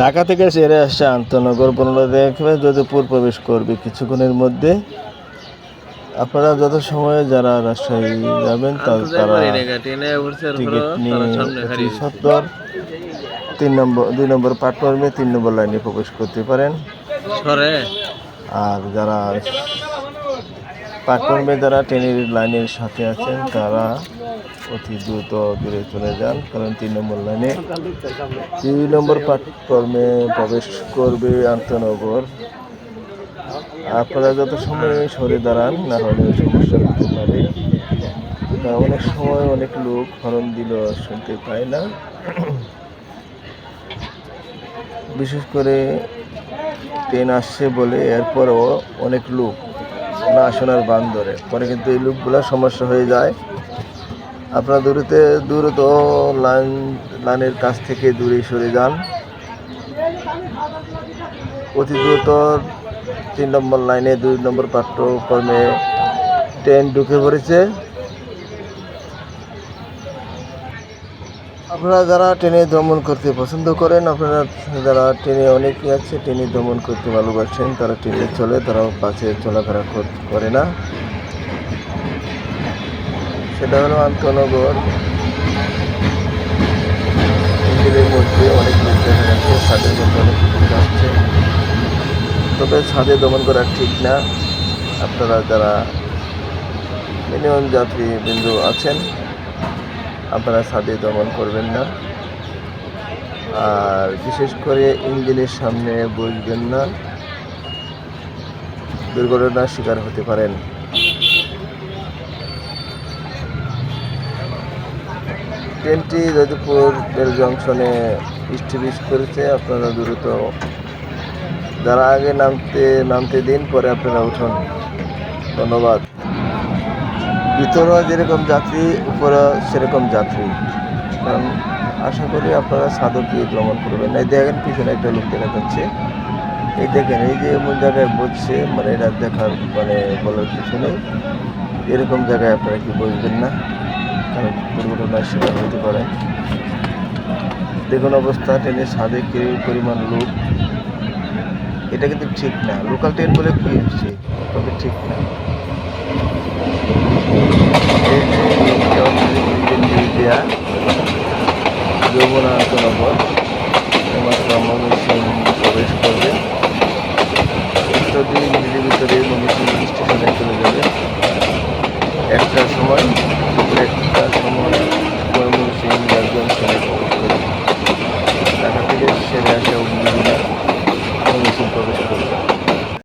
ঢাকা থেকে সেরে আসছে আন্তনগর বনলা দেখবে যদুপুর প্রবেশ করবে। কিছুক্ষণের মধ্যে আপনারা যত সময়ে যারা রাজশাহী যাবেন তারা টিকিট নিয়ে সত্তর তিন নম্বর দুই নম্বর প্ল্যাটফর্মে তিন নম্বর লাইনে প্রবেশ করতে পারেন। আর যারা প্ল্যাটফর্মে যারা ট্রেনের লাইনের সাথে আছেন। তারা অতি দ্রুত দূরে চলে যান, কারণ তিন নম্বর লাইনে দুই নম্বর প্ল্যাটফর্মে প্রবেশ করবে আন্তনগর। আপনারা যত সময় সরে দাঁড়ান, না হলে সমস্যা হতে পারে। অনেক সময় অনেক লোক হরণ দিল, শুনতে পায় না। বিশেষ করে ট্রেন আসছে বলে এরপরও অনেক লোক না শোনার বান ধরে পরে কিন্তু এই লোকগুলো সমস্যা হয়ে যায়। আপনারা দূরতে দূরত লাইন, লাইনের কাছ থেকে দূরে সরে যান। অতি দ্রুত তিন নম্বর লাইনে দুই নম্বর পাঠ্যক্রমে ট্রেন ঢুকে পড়েছে। আপনারা যারা ট্রেনে ভ্রমণ করতে পছন্দ করেন, আপনারা যারা ট্রেনে অনেকেই আছে ট্রেনে ভ্রমণ করতে ভালোবাসেন, তারা ট্রেনে চলে তারা বাসে চলাফেরা করে না। সেটা হলো আন্তনগর। মধ্যে অনেক ছাদের অনেক তবে ছাদে দমন করা ঠিক না। আপনারা যারা মিনিমাম যাত্রী বিন্দু আছেন আপনারা ছাদে দমন করবেন না। আর বিশেষ করে ইঞ্জিনের সামনে বসবেন না। দুর্ঘটনার শিকার হতে পারেন। ট্রেনটি যদুপুর রেল জংশনে স্টিবিশ করেছে। আপনারা দ্রুত যারা আগে নামতে নামতে দিন, পরে আপনারা উঠুন। ধন্যবাদ। ভিতরেও যেরকম যাত্রী উপরে সেরকম যাত্রী। কারণ আশা করি আপনারা সাধককে ভ্রমণ করবেন। এই দেখেন পিছনে একটা লোক দেখা যাচ্ছে। এই দেখেন, এই যে এমন জায়গায় বসছে মানে এটা দেখার মানে বলার কিছু নেই। এরকম জায়গায় আপনারা কি বসবেন না? কারণ দুর্ঘটনার শিকার হতে পারেন দেখুন অবস্থা, ট্রেনের সাদে কি পরিমাণ লোক। এটা কিন্তু ঠিক না। লোকাল ট্রেন বলে কি হচ্ছে? ঠিক না এই যে লোকটা নিজের নিয়ে দেয়া যমুনা আন্তনগর এইমাত্র ময়মনসিং প্রবেশ করবে। দুই মিনিটের ভিতরে ময়মনসিং স্টেশনে চলে যাবে। একটা